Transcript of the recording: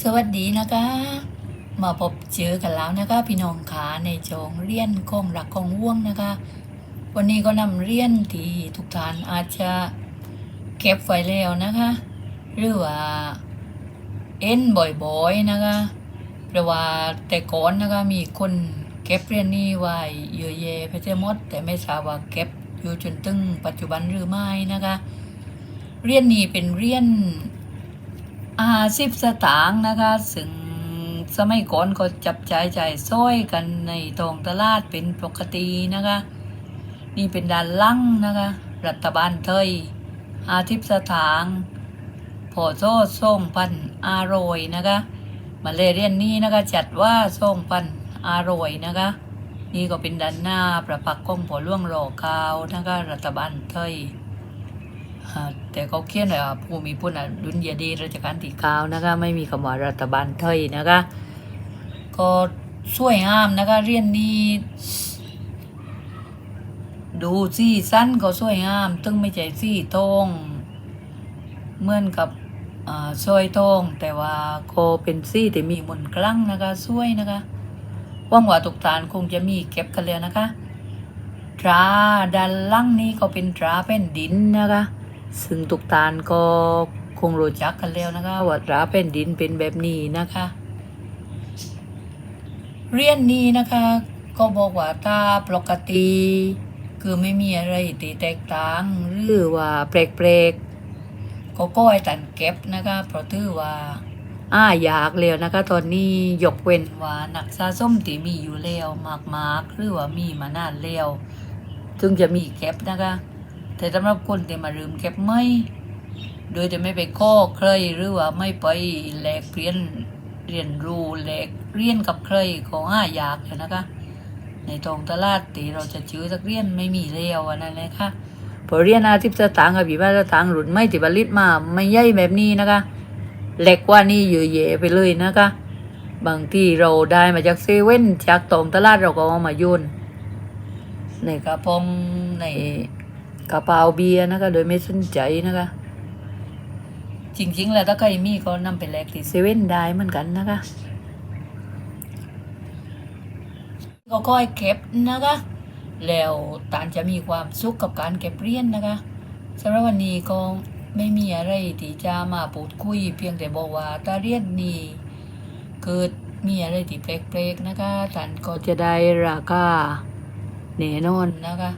สวัสดีนะคะ มาพบเจอกันแล้วนะคะ พี่น้องขาในจงเรียนคงหลักคงว่วงนะคะ วันนี้ก็นำเรียนที่ทุกท่านอาจจะเก็บไว้แล้วนะคะ หรือว่าเอ็นบ่อยๆนะคะเพราะว่าแต่ก่อนนะคะมีคนเก็บเรียนนี้ไว้เยอะแยะไปเสียหมด แต่ไม่ทราบว่าเก็บอยู่จนถึงปัจจุบันหรือไม่นะคะ เรียนนี้เป็นเรียน อาสิบสตางค์นะคะซึ่งสมัยก่อนก็จับจ่ายจ่ายซ้อยกันในตองตลาดเป็นปกตินะคะ นี่เป็นด้านล่างนะคะ รัฐบาลไทยอาทิบสถางค์พอโซ่ส่งพันอารอยนะคะ มาเลเรียนนี้นะคะ จัดว่าส่งพันอารอยนะคะ นี่ก็เป็นด้านหน้าประปักษ์ของผอล่วงรอคาวนะคะ รัฐบาลไทย แต่เขาเขียนเลยว่าผู้มีผู้นดุลยเดชรัชกาลที่เก้านะคะไม่มีคำว่ารัฐบาลไทยนะคะก็สวยงามนะคะเรียนนี้ดูสีสั้นก็สวยงามตึงไม่ใช่สีทองเหมือนกับอ่าซอยทองแต่ว่าก็เป็นสีที่มีมนต์คลั่งนะคะสวยนะคะว่างว่าทุกทานคงจะมีเก็บกันแล้วนะคะตราด้านล่างนี้ก็เป็นตราแผ่นดินนะคะ ซึ่งทุกตานก็คงรู้จักกันแล้วนะคะว่าตราแผ่นดินเป็นแบบนี้นะคะ เรียนนี้นะคะ ก็บอกว่าถ้าปกติ คือไม่มีอะไรที่แตกต่างหรือว่าแปลกๆก็ก้อยตันเก็บนะคะเพราะถือว่าอ้าอยากแล้วนะคะ ตอนนี้ยกเว้นว่านักสะสมที่มีอยู่แล้วมากๆหรือว่ามีมานานแล้วถึงจะมีเก็บนะคะ แต่สำหรับคนที่มาลืมเก็บไม่ โดยจะไม่ไปข้อใครหรือว่าไม่ไปแลกเปลี่ยนเรียนรู้แลกเรียนกับใครของห้าอยากเลยนะคะ ในตรงตลาดตีเราจะชื้อสักเรียนไม่มีเลี้ยวอันนั้นเลยค่ะพอเรียนอาทิตย์สตางค์กับผีบ้านสตางค์หลุนไม่ติบลิตมาไม่ใหญ่แบบนี้นะคะเล็กว่านี่เยอะแยะไปเลยนะคะ บางที่เราได้มาจากเซเว่นจากตรงตลาดเราก็เอามาโยนในกระป๋องใน กระเป๋าเบียร์นะคะ โดยไม่สนใจนะคะ จริงๆ แล้วถ้าใครมีก็นำไปแลกที่เซเว่นได้เหมือนกันนะคะ ก็ค่อยเก็บนะคะ แล้วตานจะมีความสุขกับการเก็บเหรียญนะคะสำหรับวันนี้ก็ไม่มีอะไรที่จะมาพูดคุย เพียงแต่บอกว่าถ้าเหรียญนี้เกิดมีอะไรที่แปลกๆนะคะท่านก็จะได้ราคาแน่นอนนะคะ